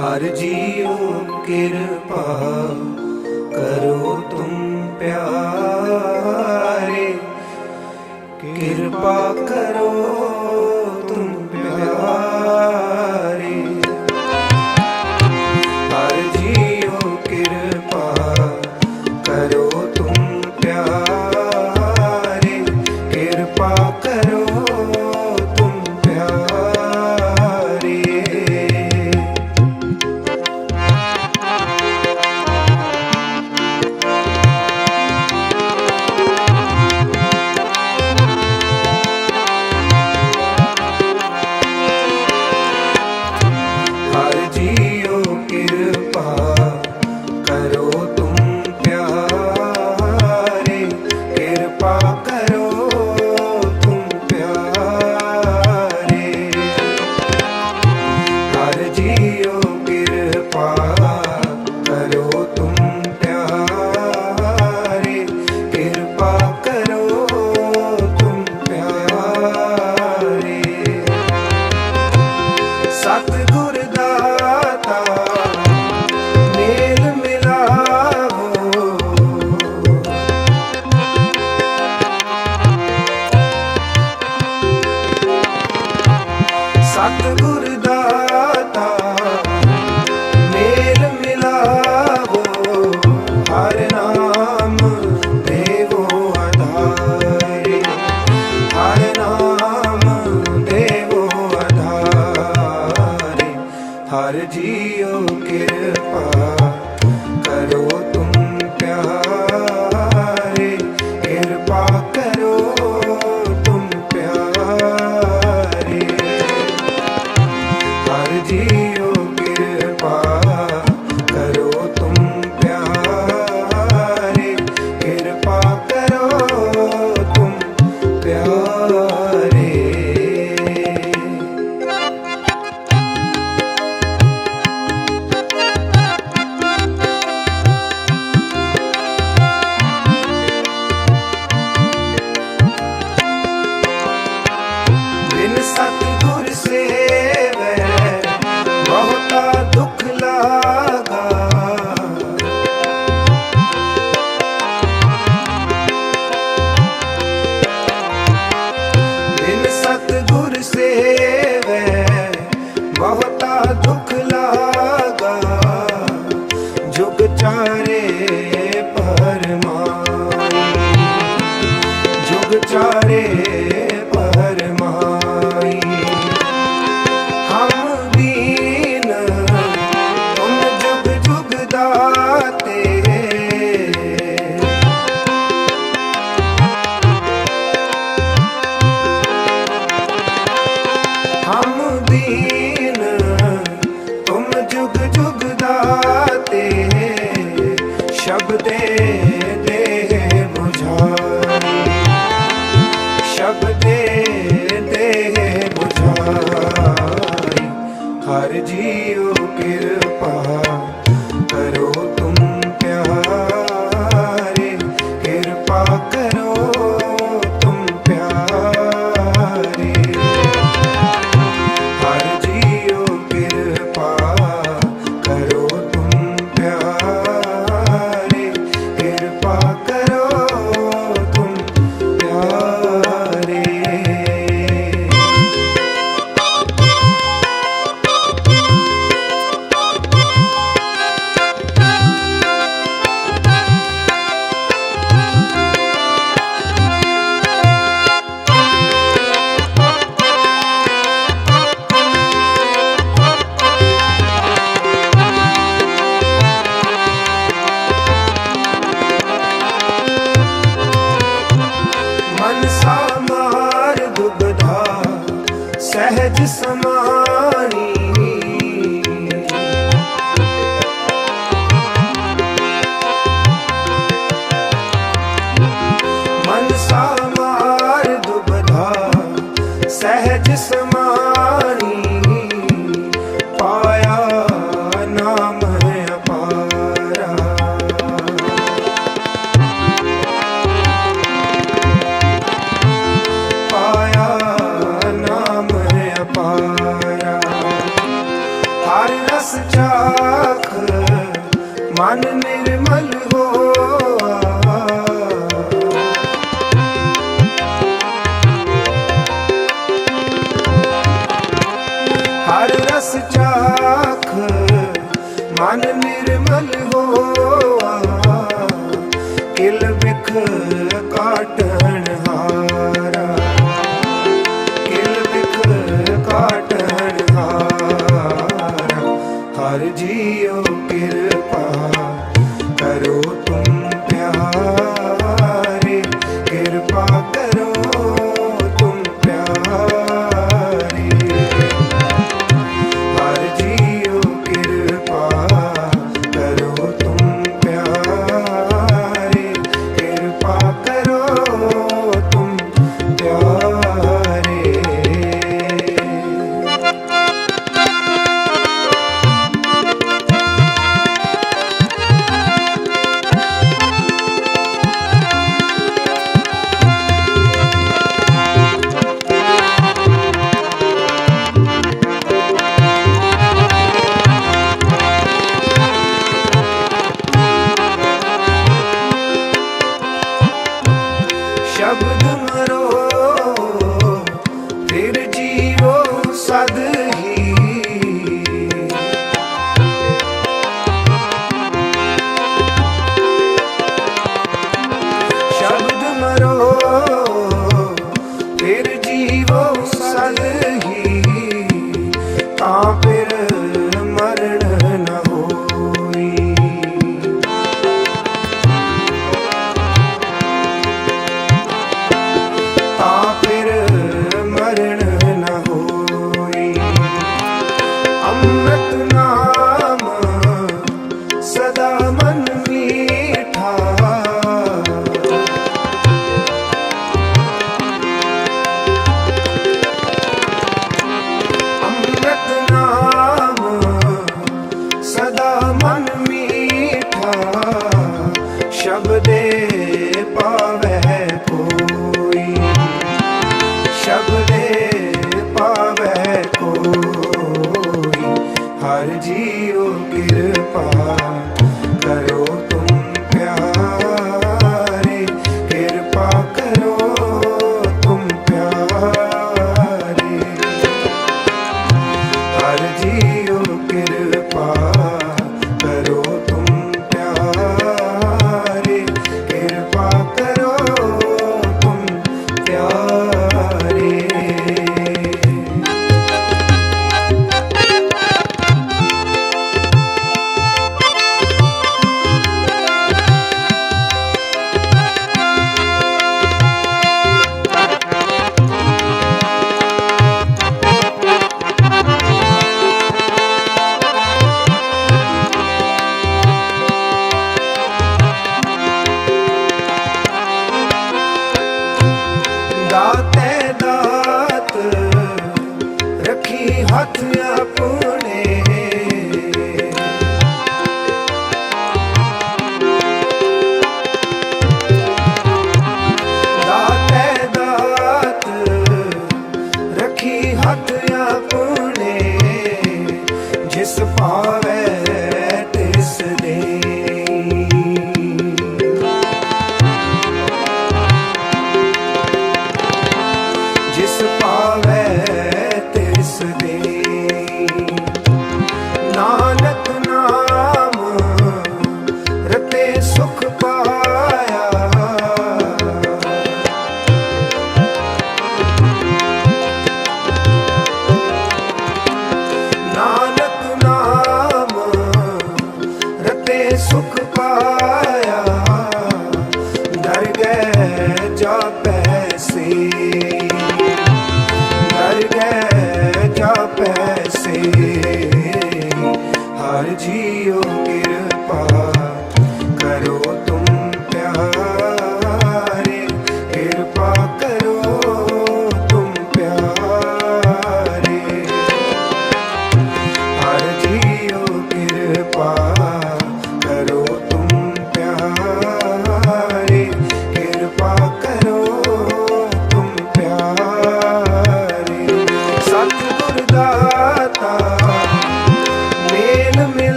ਹਰ ਜੀਉ ਕਿਰਪਾ ਕਰੋ ਤੁਮ ਪਿਆਰੇ। ਕਿਰਪਾ ਕਰੋ ਹਰ ਜੀਓ ਕਿਰਪਾ ਕਰੋ ਤੁਮ चारे ਕਰ ਜੀਓ ਕਿਰਪਾ। ਕਰੋ ਤੁਮ ਪਿਆਰੇ, ਕਿਰਪਾ ਕਰੋ ਤੁਮ ਪਿਆਰੇ। ਕਰ ਜੀਓ ਕਿਰਪਾ, ਕਰੋ ਤੁਮ ਪਿਆਰੇ, ਕਿਰਪਾ ਚਾਖ। ਮਨ ਨਿਰਮਲ ਹੋਆ ਕਿਲ ਵਿਖ ਕਾਟਣ ਹਾਰਾ। ਕਿਲ ਵਿਖ ਕਾਟਣ ਹਾਰਾ ਹਰ ਜੀਉ ਰੱਬ ਦੇ ਪਾਵੇ ਦਾਤੇ ਦਾਤ ਰੱਖੀ ਹੱਥ ਆਪਣੇ। ਦਾਤ ਰੱਖੀ ਹੱਥ ਆਪਣੇ। ਜਿਸ ਭਾਵੇਂ